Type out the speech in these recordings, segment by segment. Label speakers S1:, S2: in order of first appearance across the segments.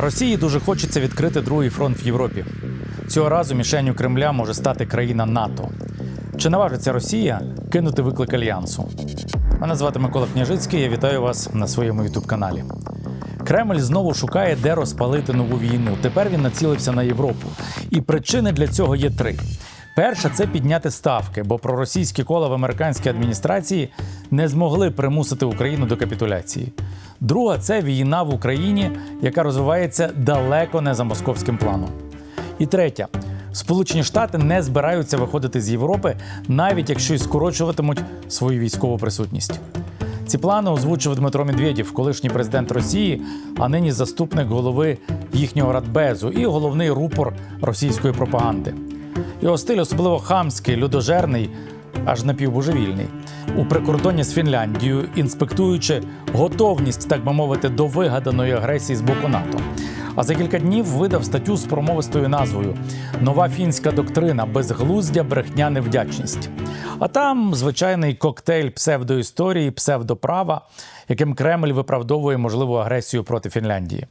S1: Росії дуже хочеться відкрити другий фронт в Європі. Цього разу мішенню Кремля може стати країна НАТО. Чи наважиться Росія кинути виклик альянсу? Мене звати Микола Княжицький. Я вітаю вас на своєму ютуб-каналі. Кремль знову шукає, де розпалити нову війну. Тепер він націлився на Європу. І причини для цього є три: перша це підняти ставки, бо проросійські кола в американській адміністрації не змогли примусити Україну до капітуляції. Друга це війна в Україні, яка розвивається далеко не за московським планом. І третя. Сполучені Штати не збираються виходити з Європи, навіть якщо й скорочуватимуть свою військову присутність. Ці плани озвучив Дмитро Медведєв, колишній президент Росії, а нині заступник голови їхнього радбезу і головний рупор російської пропаганди. Його стиль особливо хамський, людожерний, аж напівбожевільний. У прикордонні з Фінляндією, інспектуючи готовність, так би мовити, до вигаданої агресії з боку НАТО. А за кілька днів видав статтю з промовистою назвою Нова фінська доктрина безглуздя, брехня, невдячність. А там звичайний коктейль псевдоісторії, псевдоправа, яким Кремль виправдовує можливу агресію проти Фінляндії.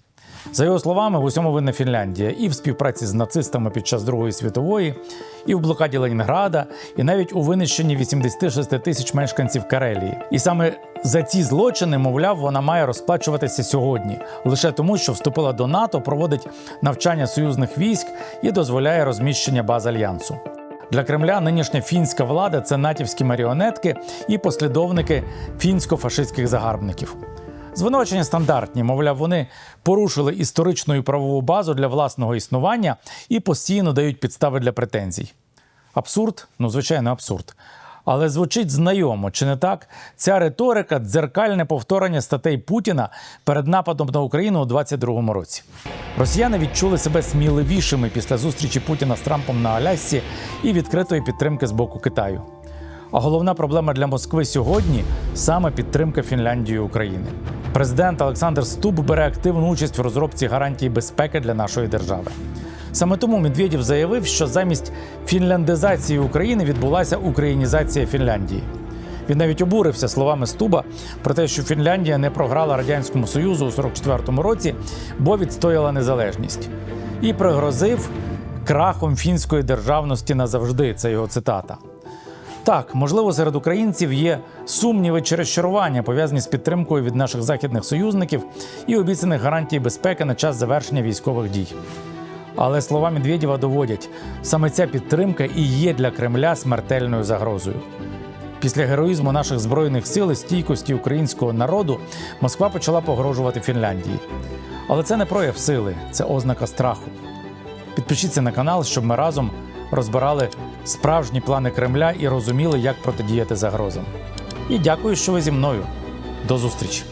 S1: За його словами, в усьому винна Фінляндія і в співпраці з нацистами під час Другої світової, і в блокаді Ленінграда, і навіть у винищенні 86 тисяч мешканців Карелії. І саме за ці злочини, мовляв, вона має розплачуватися сьогодні, лише тому, що вступила до НАТО, проводить навчання союзних військ і дозволяє розміщення баз альянсу. Для Кремля нинішня фінська влада це натівські маріонетки і послідовники фінсько-фашистських загарбників. Звинувачення стандартні, мовляв, вони порушили історичну і правову базу для власного існування і постійно дають підстави для претензій. Абсурд? Ну, звичайно, абсурд. Але звучить знайомо, чи не так? Ця риторика дзеркальне повторення статей Путіна перед нападом на Україну у 22-му році. Росіяни відчули себе сміливішими після зустрічі Путіна з Трампом на Алясці і відкритої підтримки з боку Китаю. А головна проблема для Москви сьогодні саме підтримка Фінляндії України. Президент Олександр Стуб бере активну участь в розробці гарантій безпеки для нашої держави. Саме тому Медведєв заявив, що замість фінляндизації України відбулася українізація Фінляндії. Він навіть обурився словами Стуба про те, що Фінляндія не програла радянському союзу у 44-му році, бо відстояла незалежність, і пригрозив крахом фінської державності назавжди. Це його цитата. Так, можливо, серед українців є сумніви чи розчарування, пов'язані з підтримкою від наших західних союзників і обіцяних гарантій безпеки на час завершення військових дій. Але слова Медведєва доводять, саме ця підтримка і є для Кремля смертельною загрозою. Після героїзму наших збройних сил і стійкості українського народу Москва почала погрожувати Фінляндії. Але це не прояв сили, це ознака страху. Підпишіться на канал, щоб ми разом розбирали справжні плани Кремля і розуміли, як протидіяти загрозам. І дякую, що ви зі мною. До зустрічі!